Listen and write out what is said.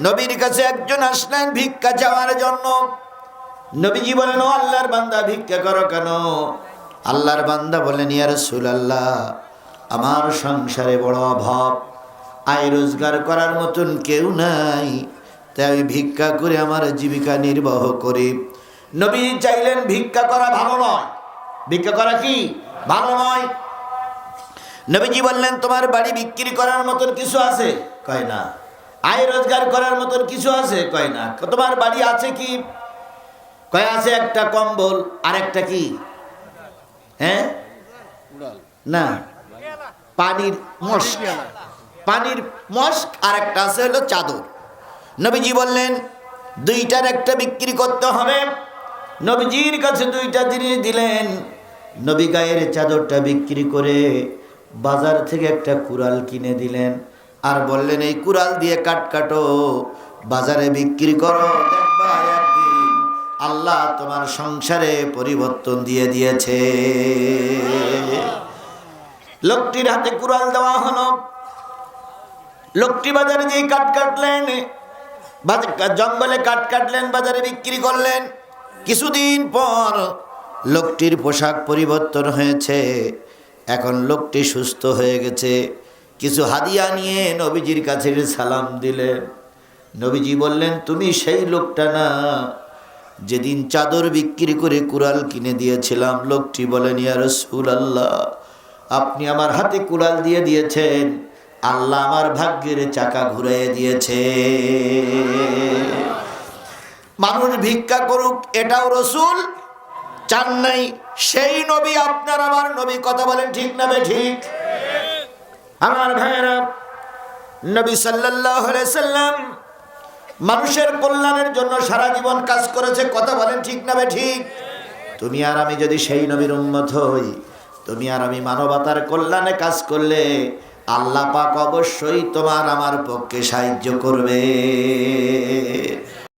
নবীর কাছে একজন আসলেন ভিক্ষা চাওয়ার জন্য। নবীজি বলেন, ও আল্লাহর বান্দা, ভিক্ষা করো কেন? আল্লাহর বান্দা বলেন, ইয়া রাসূলুল্লাহ, আমার সংসারে বড় অভাব। আয় রোজগার করার মতন কেউ নাই। তাই আমি ভিক্ষা করে আমার জীবিকা নির্বাহ করি। নবী চাইলেন ভিক্ষা করা ভালো নয়। ভিক্ষা করা কি? ভালো নয়। নবীজি বললেন, তোমার বাড়ি বিক্রি করার মতন কিছু আছে? কয়, না। আয় রোজগার করার মতন কিছু আছে? কয় না। তোমার বাড়ি আছে কি? কয় আছে একটা কম্বল আর একটা কি? হ্যাঁ? না। পানির মস্ক। পানির মস্ক আর একটা আছে হলো চাদর। নবীজি বললেন, দুইটার একটা বিক্রি করতে হবে। নবীজির কাছে দুইটা জিনিস দিলেন। নবী গায়ের চাদরটা বিক্রি করে বাজার থেকে একটা কুড়াল কিনে দিলেন। আর বললেন, এই কুড়াল দিয়ে কাট কাটো, বাজারে বিক্রি করো। আল্লাহ তোমার সংসারে পরিবর্তন দিয়ে দিয়েছে। লোকটির হাতে কুড়াল দেওয়া হলো। লোকটি বাজারে যেই কাঠ কাটলেন জঙ্গলে কাঠ কাটলেন, বাজারে বিক্রি করলেন। কিছুদিন পর লোকটির পোশাক পরিবর্তন হয়েছে। এখন লোকটি সুস্থ হয়ে গেছে। কিছু হাদিয়া নিয়ে নবীজির কাছে সালাম দিলেন নবীজি বললেন, তুমি সেই লোকটা না, যেদিন চাদর বিক্রি করে কুড়াল কিনে দিয়েছিলাম। লোকটি বলেন, ইয়া রসুল আল্লাহ আপনি আমার হাতে কুড়াল দিয়ে দিয়েছেন। আল্লাহ আমার ভাগ্যের চাকা ঘুরিয়ে দিয়েছে। মানুষ ভিক্ষা করুক, এটাও রসুল। চান নাই, সেই নবী আপনার, আমার নবী। কথা বলেন ঠিক না ঠিক? আমার ভাইয়েরা, নবী সাল্লাম মানুষের কল্যাণের জন্য সারা জীবন কাজ করেছে, কথা বলেন ঠিক না ঠিক? তুমি আর আমি যদি সেই নবীর উম্মত হই, তুমি আর আমি মানবতার কল্যাণে কাজ করলে আল্লাহ পাক অবশ্যই তোমার আমার পক্ষে সাহায্য করবে।